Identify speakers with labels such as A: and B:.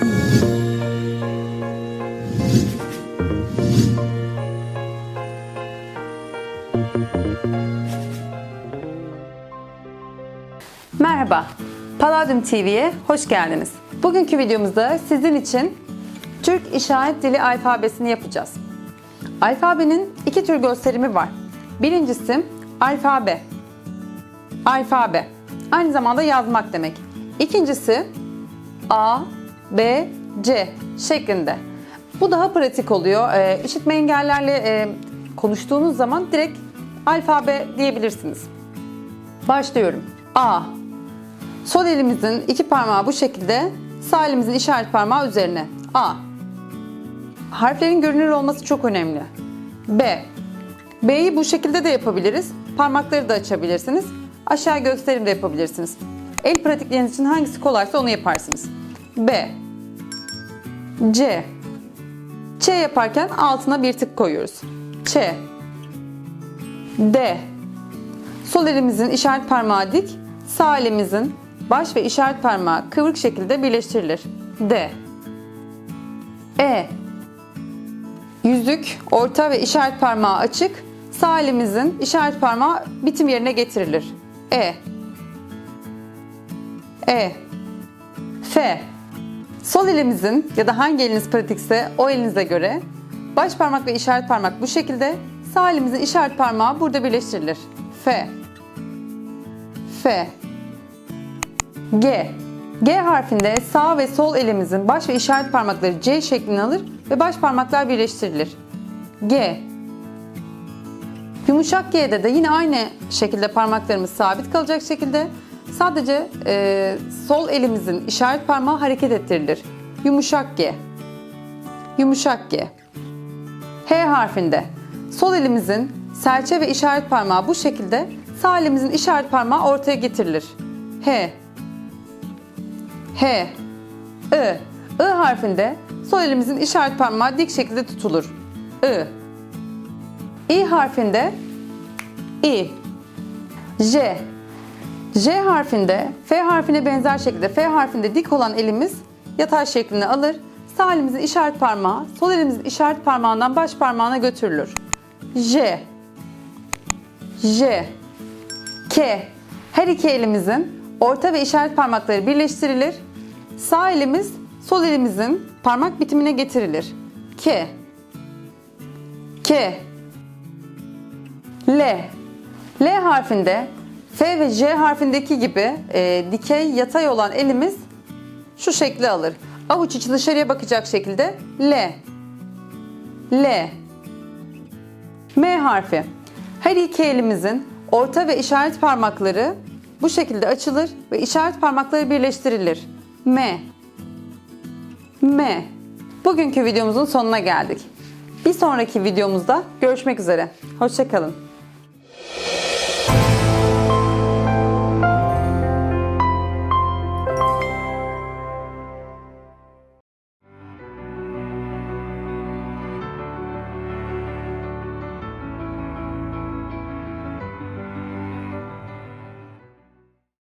A: Merhaba, Palladium TV'ye hoş geldiniz. Bugünkü videomuzda sizin için Türk İşaret Dili alfabesini yapacağız. Alfabenin iki tür gösterimi var. Birincisi alfabe. Alfabe. Aynı zamanda yazmak demek. İkincisi A, B, C şeklinde. Bu daha pratik oluyor. Ee, işitme engellerle e, konuştuğunuz zaman direkt alfabe diyebilirsiniz. Başlıyorum. A. Sol elimizin iki parmağı bu şekilde, sağ elimizin işaret parmağı üzerine. A. Harflerin görünür olması çok önemli. B. B'yi bu şekilde de yapabiliriz. Parmakları da açabilirsiniz. Aşağı gösterim de yapabilirsiniz. El pratikleriniz için hangisi kolaysa onu yaparsınız. B. C. Ç yaparken altına bir tık koyuyoruz. Ç. D. Sol elimizin işaret parmağı dik, sağ elimizin baş ve işaret parmağı kıvrık şekilde birleştirilir. D. E. Yüzük, orta ve işaret parmağı açık, sağ elimizin işaret parmağı bitim yerine getirilir. E. E. F. Sol elimizin ya da hangi eliniz pratikse o elinize göre baş parmak ve işaret parmak bu şekilde, sağ elimizin işaret parmağı burada birleştirilir. F. F. G. G harfinde sağ ve sol elimizin baş ve işaret parmakları C şeklini alır ve baş parmaklar birleştirilir. G. Yumuşak G'de de yine aynı şekilde parmaklarımız sabit kalacak şekilde sadece e, sol elimizin işaret parmağı hareket ettirilir. Yumuşak G. Yumuşak G. H harfinde sol elimizin serçe ve işaret parmağı bu şekilde sağ elimizin işaret parmağı ortaya getirilir. H. H. I. I harfinde sol elimizin işaret parmağı dik şekilde tutulur. I. İ harfinde İ. J. J harfinde F harfine benzer şekilde F harfinde dik olan elimiz yatay şeklini alır. Sağ elimizin işaret parmağı sol elimizin işaret parmağından baş parmağına götürülür. J. J. K. Her iki elimizin orta ve işaret parmakları birleştirilir. Sağ elimiz sol elimizin parmak bitimine getirilir. K. K. L. L harfinde F ve J harfindeki gibi e, dikey yatay olan elimiz şu şekli alır. Avuç içi dışarıya bakacak şekilde L. L. M harfi. Her iki elimizin orta ve işaret parmakları bu şekilde açılır ve işaret parmakları birleştirilir. M. M. Bugünkü videomuzun sonuna geldik. Bir sonraki videomuzda görüşmek üzere. Hoşçakalın.